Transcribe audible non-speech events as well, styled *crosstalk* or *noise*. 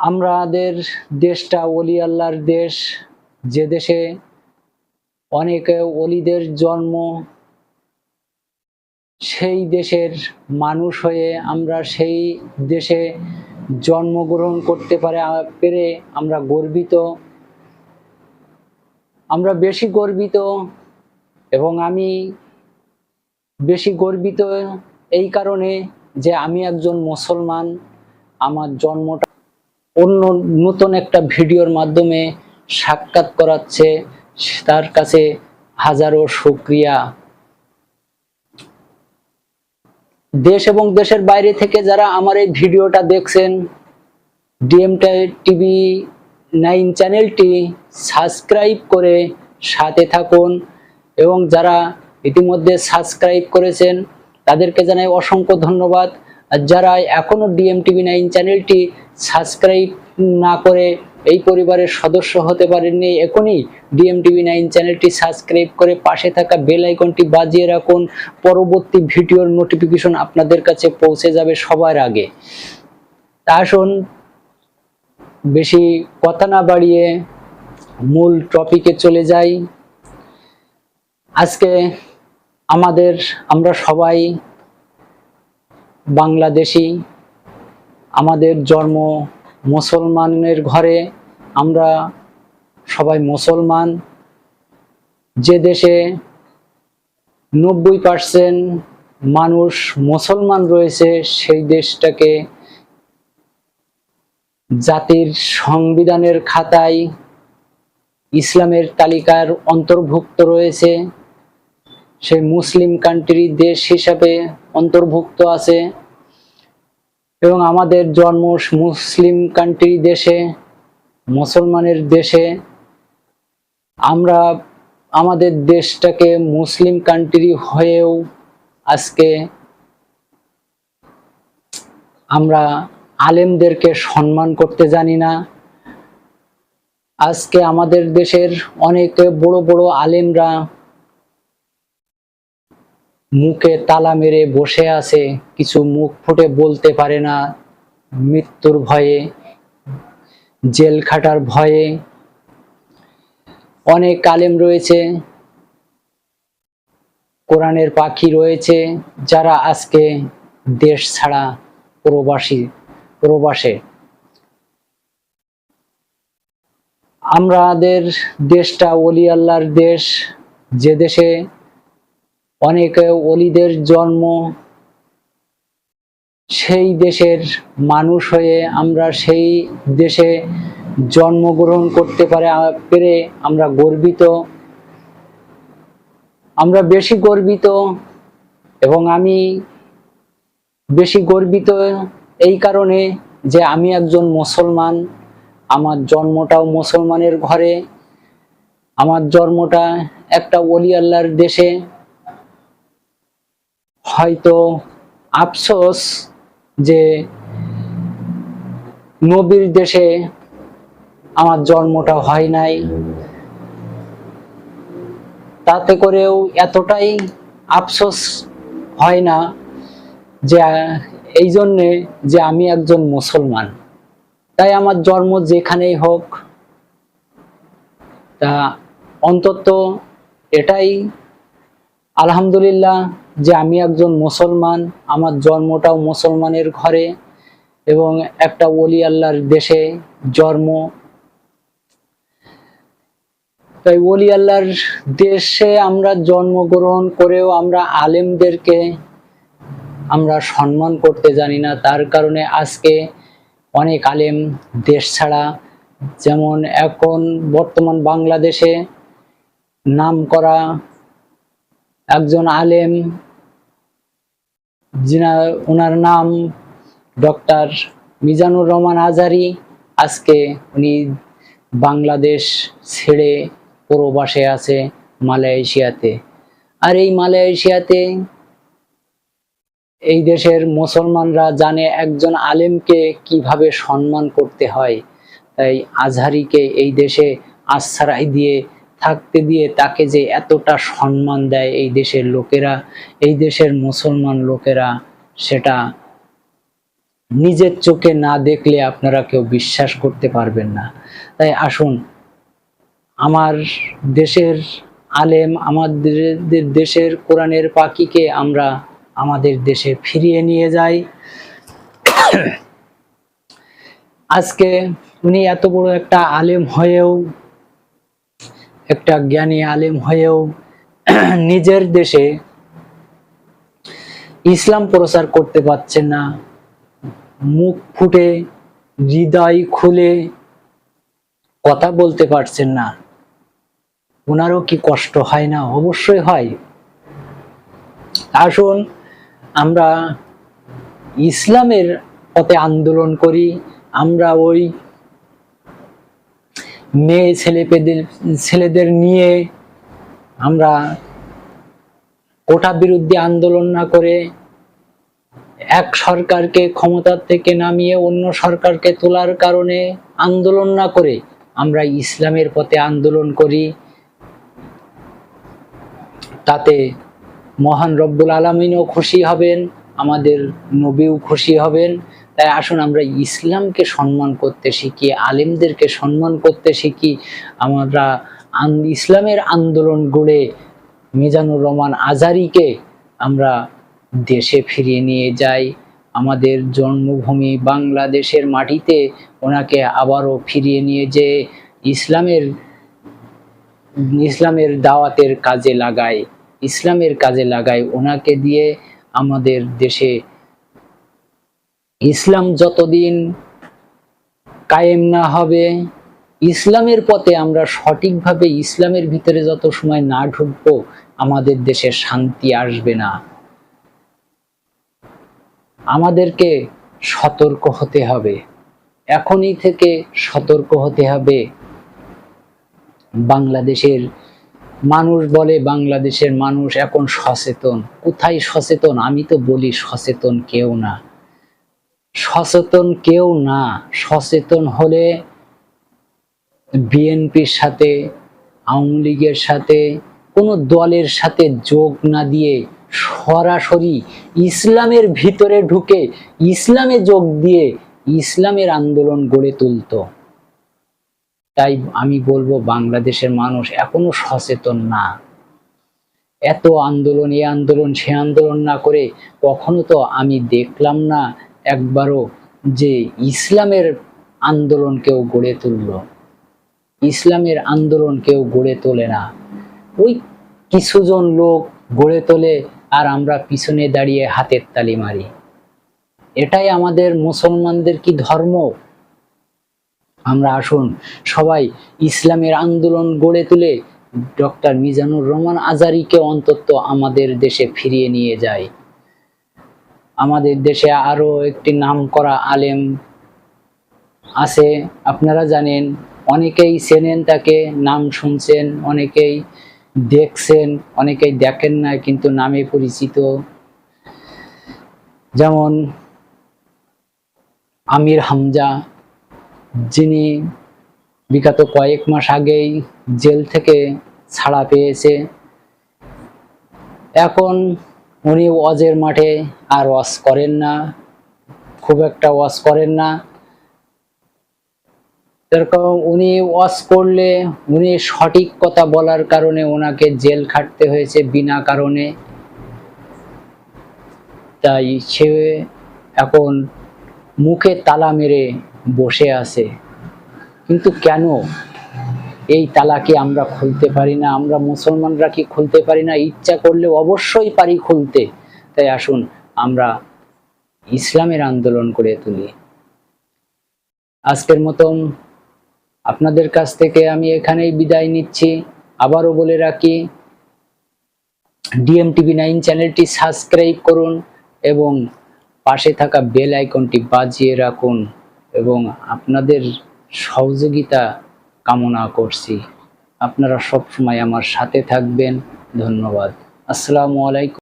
আমাদের দেশটা অলি আল্লাহর দেশ। যে দেশে অনেক অলিদের জন্ম, সেই দেশের মানুষ হয়ে আমরা সেই দেশে জন্মগ্রহণ করতে পারে, পেরে আমরা গর্বিত। আমরা বেশি গর্বিত এবং আমি বেশি গর্বিত এই কারণে যে আমি একজন মুসলমান, আমার জন্মটা অন্য নতুন একটা ভিডিওর মাধ্যমে সাক্ষাৎ করাচ্ছে তার কাছে হাজারো শুক্রিয়া। দেশ এবং দেশের বাইরে থেকে যারা আমার এই ভিডিওটা দেখছেন, ডিএম টিভি নাইন চ্যানেলটি সাবস্ক্রাইব করে সাথে থাকুন এবং যারা ইতিমধ্যে সাবস্ক্রাইব করেছেন, তাদেরকে জানাই অসংখ্য ধন্যবাদ। যারা এখনও ডিএম টিভি নাইন চ্যানেলটি সাবস্ক্রাইব না করে এই পরিবারের সদস্য হতে পারেননি, এখনই ডিএম টিভি নাইন চ্যানেলটি সাবস্ক্রাইব করে পাশে থাকা বেল আইকনটি বাজিয়ে রাখুন। পরবর্তী ভিডিওর নোটিফিকেশন আপনাদের কাছে পৌঁছে যাবে সবার আগে। তা আসুন, বেশি কথা না বাড়িয়ে মূল টপিকে চলে যাই। আজকে আমাদের, আমরা সবাই বাংলাদেশি, আমাদের জন্ম মুসলমানের ঘরে আমরা সবাই মুসলমান। যে দেশে নব্বই পার্সেন্ট মানুষ মুসলমান রয়েছে, সেই দেশটাকে জাতির সংবিধানের খাতায় ইসলামের তালিকার অন্তর্ভুক্ত রয়েছে। সেই মুসলিম কান্ট্রি দেশ হিসাবে অন্তর্ভুক্ত আছে। এবং আমাদের জন্ম মুসলিম কান্ট্রি দেশে, মুসলমানের দেশে। আমরা আমাদের দেশটাকে মুসলিম কান্ট্রি হয়েও আজকে আমরা আলেমদেরকে সম্মান করতে জানি না। আজকে আমাদের দেশের অনেক বড় বড় আলেমরা মুখে তালা মেরে বসে আছে, কিছু মুখ ফুটে বলতে পারে না। মৃত্যুর ভয়ে, জেল খাটার ভয়ে। অনেক কালেম রয়েছে, কোরআনের পাখি রয়েছে, যারা আজকে দেশ ছাড়া প্রবাসী, প্রবাসে। আমাদের দেশটা অলি আল্লাহর দেশ, যে দেশে অনেক অলিদের জন্ম, সেই দেশের মানুষ হয়ে আমরা সেই দেশে জন্মগ্রহণ করতে পারে, পেরে আমরা গর্বিত। আমরা বেশি গর্বিত এবং আমি বেশি গর্বিত এই কারণে যে আমি একজন মুসলমান, আমার জন্মটাও মুসলমানের ঘরে, আমার জন্মটা একটা অলি আল্লাহর দেশে হয়তো আফসোস যে নবীর দেশে আমার জন্মটা হয় নাই। তাতে করেও এতটাই আফসোস হয় না যে এই জন্যে যে আমি একজন মুসলমান। তাই আমার জন্ম যেখানেই হোক, তা অন্তত এটাই আলহামদুলিল্লাহ যে আমি একজন মুসলমান, আমার জন্মটাও মুসলমানের ঘরে এবং একটা ওলি আল্লাহর দেশে জন্ম। তাই ওলি আল্লাহর দেশে আমরা জন্মগ্রহণ করেও আমরা আলেমদেরকে আমরা সম্মান করতে জানি না। তার কারণে আজকে অনেক আলেম দেশ ছাড়া, যেমন এখন বর্তমান বাংলাদেশে নাম করা একজন আলেম যিনা ওনার নাম ডক্টর মিজানুর রহমান আজারি। আজকে উনি বাংলাদেশ ছেড়ে প্রবাসে আছে মালয়েশিয়াতে। আর এই মালয়েশিয়াতে এই দেশের মুসলমানরা জানে একজন আলেমকে কীভাবে সম্মান করতে হয়। তাই আজহারিকে এই দেশে আশ্রয় দিয়ে থাকতে দিয়ে তাকে যে এতটা সম্মান দেয় এই দেশের লোকেরা, এই দেশের মুসলমান লোকেরা, সেটা নিজের চোখে না দেখলে আপনারা কেউ বিশ্বাস করতে পারবেন না। তাই আসুন, আমার দেশের আলেম, আমাদের দেশের কোরআনের পাখিকে আমরা আমাদের দেশে ফিরিয়ে নিয়ে যাই। আজকে উনি এত বড় একটা আলেম হয়েও একটা জ্ঞানী আলেম হয়েও *clears throat* নিজের দেশে ইসলাম প্রচার করতে পারছেন না। মুখ ফুটে, হৃদয় খুলে কথা বলতে পারছেন না। ওনারও কি কষ্ট হয় না? অবশ্যই হয়। আসুন, আমরা ইসলামের পথে আন্দোলন করি। আমরা ওই মেয়ে ছেলে ছেলেদের নিয়ে আমরা কোটা বিরুদ্ধে আন্দোলন না করে এক সরকারকে ক্ষমতার থেকে নামিয়ে অন্য সরকারকে তোলার কারণে আন্দোলন না করে আমরা ইসলামের পথে আন্দোলন করি। তাতে মহান রব্বুল আলমিনও খুশি হবেন, আমাদের নবীও খুশি হবেন। তাই আসুন আমরা ইসলামকে সম্মান করতে শিখি, আলেমদেরকে সম্মান করতে শিখি। আমরা ইসলামের আন্দোলন গড়ে মিজানুর রহমান আজারিকে আমরা দেশে ফিরিয়ে নিয়ে যাই। আমাদের জন্মভূমি বাংলাদেশের মাটিতে ওনাকে আবারও ফিরিয়ে নিয়ে যে ইসলামের ইসলামের দাওয়াতের কাজে লাগায়, ইসলামের কাজে লাগায় ওনাকে দিয়ে আমাদের দেশে ইসলাম যতদিন কায়েম না হবে, ইসলামের পথে আমরা সঠিকভাবে ইসলামের ভিতরে যত সময় না ঢুকবো, আমাদের দেশে শান্তি আসবে না। আমাদেরকে সতর্ক হতে হবে। এখনই থেকে সতর্ক হতে হবে। বাংলাদেশের মানুষ বলে বাংলাদেশের মানুষ এখন সচেতন। কোথায় সচেতন? আমি তো বলি সচেতন কেউ না। সচেতন কেউ না, সচেতন হলে বিএনপির সাথে, আওয়ামী লীগের সাথে, কোনো দলের সাথে যোগ না দিয়ে সরাসরি ইসলামের ভিতরে ঢুকে ইসলামে যোগ দিয়ে ইসলামের আন্দোলন গড়ে তুলত। তাই আমি বলব, বাংলাদেশের মানুষ এখনও সচেতন না। এত আন্দোলন, এ আন্দোলন, সে আন্দোলন না করে কখনো তো আমি দেখলাম না একবারও যে ইসলামের আন্দোলন কেউ গড়ে তুলল, ইসলামের আন্দোলন কেউ গড়ে তোলে না। ওই কিছুজন লোক গড়ে তোলে আর আমরা পিছনে দাঁড়িয়ে হাতের তালি মারি। এটাই আমাদের মুসলমানদের কি ধর্ম? আমরা আসুন সবাই ইসলামের আন্দোলন গড়ে তুলে ডক্টর মিজানুর রহমান আজারিকে অন্তত আমাদের দেশে ফিরিয়ে নিয়ে যায় আমাদের দেশে আরও একটি নাম করা আলেম আছে। আপনারা জানেন, অনেকেই চেনেন তাকে, নাম শুনছেন, অনেকেই দেখছেন, অনেকেই দেখেন না, কিন্তু নামে পরিচিত। যেমন আমির হামজা, যিনি বিগত কয়েক মাস আগেই জেল থেকে ছাড়া পেয়েছে। এখন উনি ওয়াজের মাঠে আর ওয়াজ করেন না, খুব একটা ওয়াজ করেন না। এরকম উনি ওয়াজ করলে উনি সঠিক কথা বলার কারণে ওনাকে জেল খাটতে হয়েছে বিনা কারণে। তাই সে এখন মুখে তালা মেরে বসে আছে। কিন্তু কেন? এই তালাকে আমরা খুলতে পারি না, আমরা মুসলমানরা কি খুলতে পারি না? ইচ্ছা করলে অবশ্যই পারি খুলতে। তাই আসুন, আমরা ইসলামের আন্দোলন করে তুলি। আজকের মতন আপনাদের কাছ থেকে আমি এখানেই বিদায় নিচ্ছি। আবারও বলে রাখি ডিএম টিভি নাইন চ্যানেলটি সাবস্ক্রাইব করুন এবং পাশে থাকা বেল আইকনটি বাজিয়ে রাখুন এবং আপনাদের সহযোগিতা কামনা করছি। আপনারা সবসময় আমার সাথে থাকবেন। ধন্যবাদ। আসসালামু আলাইকুম।